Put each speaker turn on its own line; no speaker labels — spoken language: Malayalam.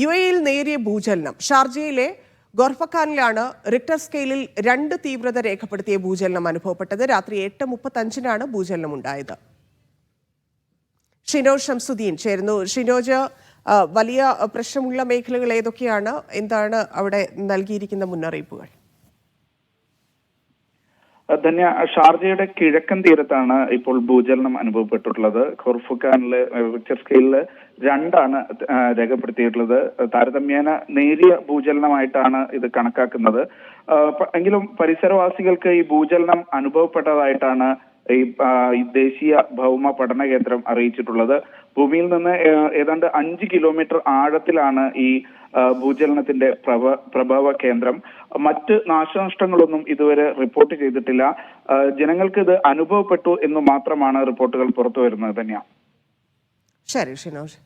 യു എയിൽ നേരിയ ഭൂചലനം. ഷാർജയിലെ ഗോർഫഖാനിലാണ് റിക്ടർ സ്കെയിലിൽ രണ്ട് തീവ്രത രേഖപ്പെടുത്തിയ ഭൂചലനം അനുഭവപ്പെട്ടത്. രാത്രി എട്ട് മുപ്പത്തഞ്ചിനാണ് ഭൂചലനം ഉണ്ടായത്. ഷിനോജ് ഷംസുദ്ദീൻ ചേരുന്നു. ഷിനോജ് വലിയ പ്രശ്നമുള്ള മേഖലകൾ ഏതൊക്കെയാണ്? എന്താണ് അവിടെ നൽകിയിരിക്കുന്ന മുന്നറിയിപ്പുകൾ?
ധന്യ ഷാർജയുടെ കിഴക്കൻ തീരത്താണ് ഇപ്പോൾ ഭൂചലനം അനുഭവപ്പെട്ടിട്ടുള്ളത്. ഖുർഫുഖാനിൽ റിക്ടർ സ്കെയിലിൽ രണ്ടാണ് രേഖപ്പെടുത്തിയിട്ടുള്ളത്. താരതമ്യേന നേരിയ ഭൂചലനമായിട്ടാണ് ഇത് കണക്കാക്കുന്നത്. എങ്കിലും പരിസരവാസികൾക്ക് ഈ ഭൂചലനം അനുഭവപ്പെട്ടതായിട്ടാണ് ഈ ദേശീയ ഭൗമ പഠന കേന്ദ്രം അറിയിച്ചിട്ടുള്ളത്. ഭൂമിയിൽ നിന്ന് ഏതാണ്ട് അഞ്ച് കിലോമീറ്റർ ആഴത്തിലാണ് ഈ ഭൂചലനത്തിന്റെ പ്രഭ പ്രഭവ കേന്ദ്രം. മറ്റ് നാശനഷ്ടങ്ങളൊന്നും ഇതുവരെ റിപ്പോർട്ട് ചെയ്തിട്ടില്ല. ജനങ്ങൾക്ക് ഇത് അനുഭവപ്പെട്ടു എന്ന് മാത്രമാണ് റിപ്പോർട്ടുകൾ പുറത്തു വരുന്നത് തന്നെയാണ്
ശരി ഷിനോജ്.